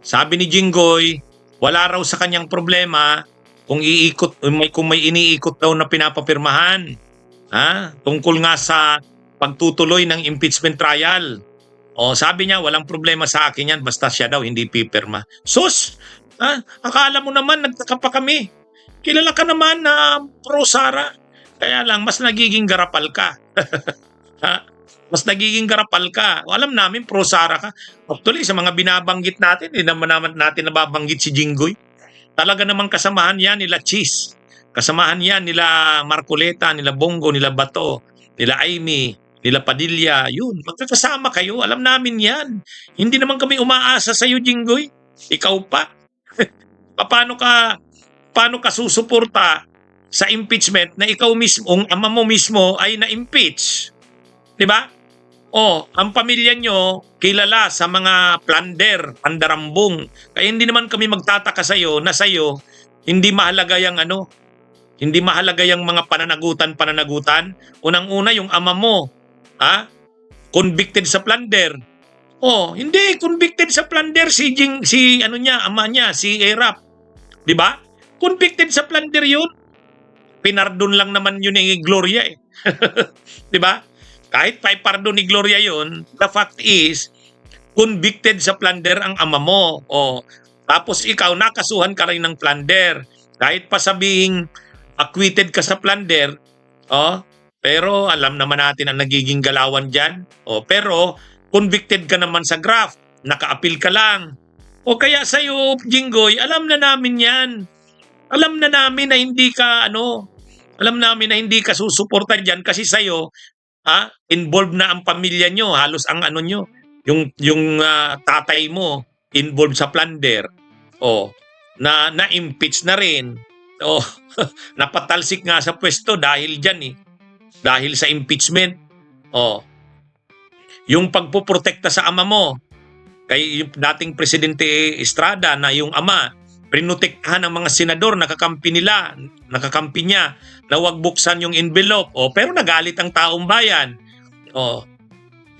Sabi ni Jinggoy, wala raw sa kanyang problema kung iikot may kung may iniikot daw na pinapapirmahan. Ha? Tungkol nga sa pagtutuloy ng impeachment trial. O sabi niya, walang problema sa akin yan basta siya daw hindi pipirma. Sus! Ha? Akala mo naman nagtaka pa kami. Kilala ka naman na pro Sara. Kaya lang mas nagiging garapal ka. ha? Mas nagiging garapal ka. Alam namin pro Sara ka. Actually, sa mga binabanggit natin, hindi naman naman natin nababanggit si Jinggoy. Talaga namang kasamahan yan nila Cheese. Kasamahan yan nila Marcoleta, nila Bongo, nila Bato, nila Amy, nila Padilla. Yun, magkakasama kayo. Alam namin yan. Hindi naman kami umaasa sa iyo, Jinggoy. Ikaw pa. paano ka paano ka susuporta sa impeachment na ikaw mismo, ang ama mo mismo ay na-impeach? 'Di ba? Oh, ang pamilya nyo kilala sa mga plunder, pandarambong. Kaya hindi naman kami magtataka sa iyo na sa iyo hindi mahalaga yung ano, hindi mahalaga yung mga pananagutan pananagutan. Unang-una yung ama mo, ha? Convicted sa plunder. Oh, hindi convicted sa plunder si Jing, si ano niya, ama niya, si Erap. 'Di ba? Convicted sa plunder 'yun. Pinardon lang naman yun ni Gloria eh. 'Di ba? Kahit pa pardon ni Gloria 'yun, the fact is convicted sa plunder ang ama mo. O tapos ikaw nakasuhan ka rin ng plunder. Kahit pa sabihing acquitted ka sa plunder, oh, pero alam naman natin ang nagiging galawan diyan. O pero convicted ka naman sa graft, naka-appeal ka lang. O kaya sa iyo, Jinggoy, alam na namin 'yan. Alam na namin na hindi ka ano, alam namin na hindi ka susuporta diyan kasi sa iyo, ha, involved na ang pamilya nyo, halos ang ano nyo, yung yung ah, tatay mo involved sa plunder. Oh, na na-impeach na rin. Oh, napatalsik nga sa pwesto dahil diyan eh. Dahil sa impeachment. Oh. Yung pagpoprotekta sa ama mo, kay yung dating presidente Estrada na yung ama prinotektahan ng mga senador nakakampi nila nakakampi niya na wag buksan yung envelope. O pero nagalit ang taong bayan. O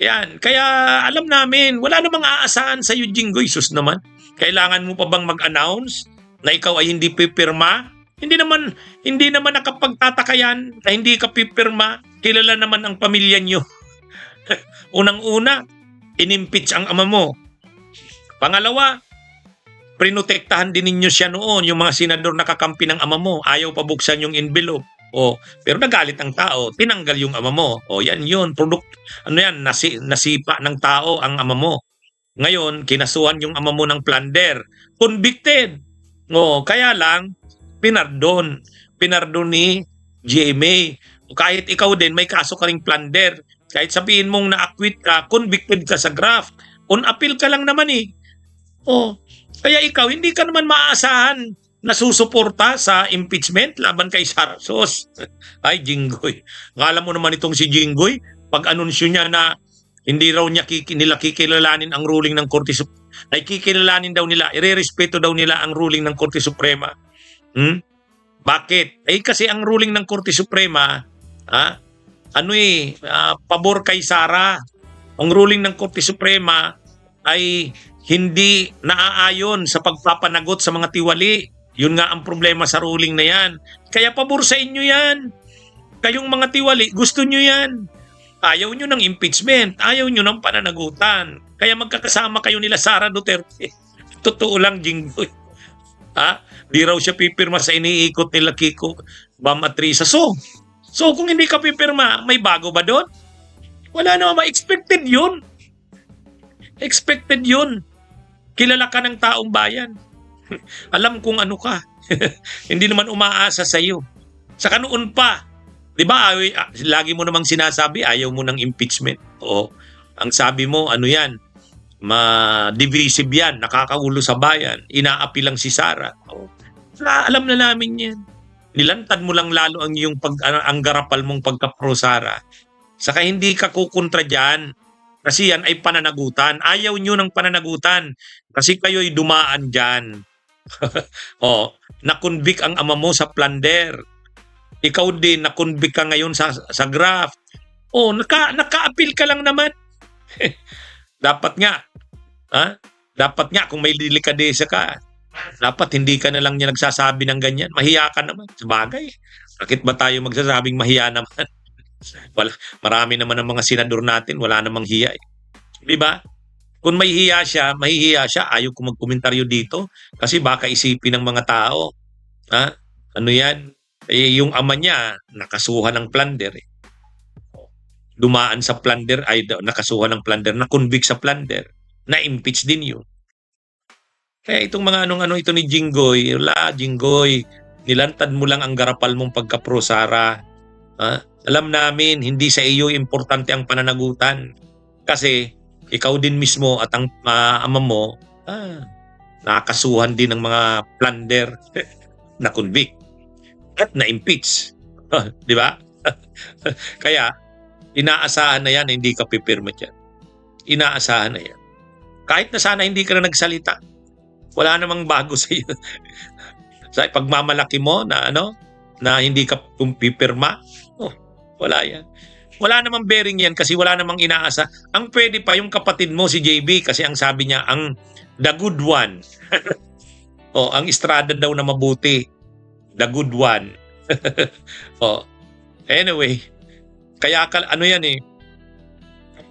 yan. Kaya alam namin wala namang aasahan sa iyo Jinggoy. Sus naman. Kailangan mo pa bang mag-announce na ikaw ay hindi pipirma? Hindi naman hindi naman nakapagtataka yan na hindi ka pipirma. Kilala naman ang pamilya niyo. Unang-una inimpeach ang ama mo. Pangalawa, prinotektahan din ninyo siya noon, yung mga senador nakakampi ng ama mo, ayaw pa buksan yung envelope. O, pero nagalit ang tao, tinanggal yung ama mo. O, yan yun, product, ano yan, nasi, nasipa ng tao ang ama mo. Ngayon, kinasuhan yung ama mo ng plunder. Convicted. O, kaya lang, pinardon. Pinardon ni GMA. O, kahit ikaw din, may kaso ka ring plunder. Kahit sabihin mong na-acquit ka, convicted ka sa graft. On appeal ka lang naman eh. Oh, kaya ikaw hindi ka naman maaasahan na susuporta sa impeachment laban kay Sarsos. Ay, Jinggoy. Ngala mo naman itong si Jinggoy, pag anunsyo niya na hindi raw niya kiki, nila kikilalanin ang ruling ng Korte Suprema. Ay kikilalanin daw nila, irerespeto daw nila ang ruling ng Korte Suprema. Hmm? Bakit? Eh kasi ang ruling ng Korte Suprema, ha? Ano eh, ah, pabor kay Sara. Ang ruling ng Korte Suprema ay hindi naaayon sa pagpapanagot sa mga tiwali. Yun nga ang problema sa ruling na yan. Kaya pabor sa inyo yan. Kayong mga tiwali, gusto nyo yan. Ayaw nyo ng impeachment. Ayaw nyo ng pananagutan. Kaya magkakasama kayo nila Sara Duterte. Totoo lang, Jinggoy. Ha? Di raw siya pipirma sa iniikot nila Kiko, Bam at Risa. So, so kung hindi ka pipirma, may bago ba doon? Wala naman, expected yun. Expected yun. Kilala ka ng taong bayan. Alam kung ano ka. Hindi naman umaasa sa iyo. Sa noon pa, 'di ba? ah, Lagi mo namang sinasabi ayaw mo ng impeachment. O ang sabi mo ano 'yan? Ma-divisive 'yan, nakakaulo sa bayan. Inaapi lang si Sara. O, wala, alam na namin 'yan. Nilantad mo lang lalo ang iyong pag ang, garapal mong pagka-pro Sara. Saka hindi ka kukontra diyan. Kasi yan ay pananagutan. Ayaw nyo ng pananagutan. Kasi kayo'y dumaan dyan. oh, na-convict ang ama mo sa plunder. Ikaw din, na-convict ka ngayon sa, sa graft. Oh, naka, naka-appeal ka lang naman. Dapat nga, ha? Dapat nga kung may delikadesa ka, dapat hindi ka na lang niya nagsasabi ng ganyan. Mahiya ka naman. Sabagay. Bakit ba tayo magsasabing mahiya naman? wala, marami naman ang mga senador natin, wala namang hiya. Eh. Di ba? Kung may hiya siya, mahihiya siya, ayaw ko magkomentaryo dito kasi baka isipin ng mga tao, ha? Ano yan? Eh, yung ama niya, nakasuhan ng plunder. Eh. Dumaan sa plunder, ay nakasuhan ng plunder, na-convict sa plunder, na-impeach din yun. Kaya itong mga anong-ano ito ni Jinggoy, wala, Jinggoy, nilantad mo lang ang garapal mong pagka-pro Sara. Ha? Alam namin, hindi sa iyo importante ang pananagutan. Kasi ikaw din mismo at ang ah, ama mo, ah, nakakasuhan din ng mga plunder na convict at na-impeach. Di ba? Kaya, inaasahan na yan na hindi ka pipirma dyan. Inaasahan na yan. Kahit na sana hindi ka na nagsalita, wala namang bago sa iyo. sa pagmamalaki mo na ano, na hindi ka pipirma, wala yan. Wala namang bearing yan kasi wala namang inaasa. Ang pwede pa yung kapatid mo si JB kasi ang sabi niya ang the good one. oh, ang Estrada daw na mabuti. The good one. oh. Anyway, kaya ka, ano yan eh.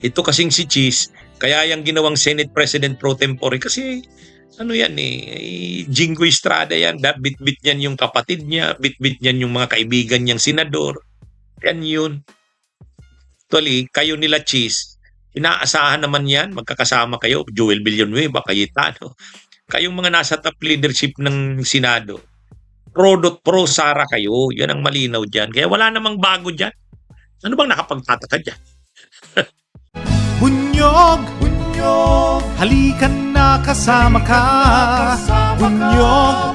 Ito kasing si Cheese, kaya yung ginawang Senate President pro tempore kasi ano yan eh, Jingo Estrada yan, bit-bit niyan yung kapatid niya, bit-bit niyan yung mga kaibigan niyang senador. Yan yun. Actually, kayo nila Cheese, inaasahan naman yan, magkakasama kayo, Joel Villanueva, Cayetano. Kayong mga nasa top leadership ng Senado, pro dot pro Sara kayo, yan ang malinaw dyan. Kaya wala namang bago dyan. Ano bang nakapagtataka dyan? Bunyog, bunyog, halikan na kasama ka. Bunyog,